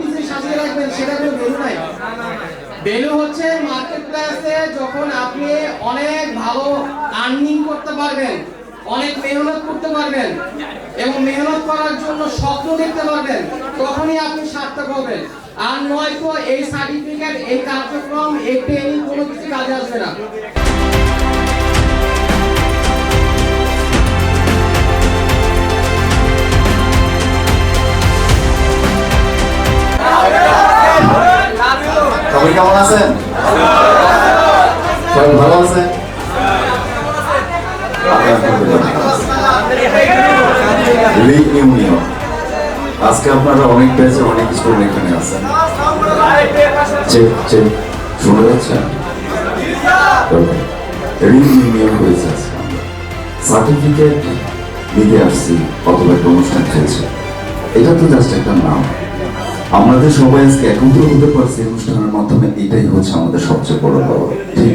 অফিসে সাজিয়ে রাখবেন, সেটা কোনো ভ্যালু নাই। ভ্যালু হচ্ছে মার্কেট প্লেসে যখন আপনি অনেক ভালো আর্নিং করতে পারবেন, অনেক মেহনত করতে পারবেন এবং মেহনত করার জন্য স্বপ্ন দেখতে পারবেন, তখনই আপনি সার্থক হবেন। আর নয়তো এই সার্টিফিকেট এই কার্যক্রম, এই ট্রেনিং কোনো কিছু কাজে আসবে না। সবাই কেমন আছেন? সবাই ভালো আছেন? ইউনিয়ন আজকে আপনারা অনেক ব্যাচের অনেক স্টুডেন্ট এখানে আছেন। শোনা যাচ্ছে সার্টিফিকেট দিতে আসছি, অথবা একটা অনুষ্ঠান চলছে। এটা তো জাস্ট একটা নাম। আমাদের সবাই আজকে একত্র হতে পারছি অনুষ্ঠানের মাধ্যমে, এটাই হচ্ছে আমাদের সবচেয়ে বড় পাওয়া। ঠিক?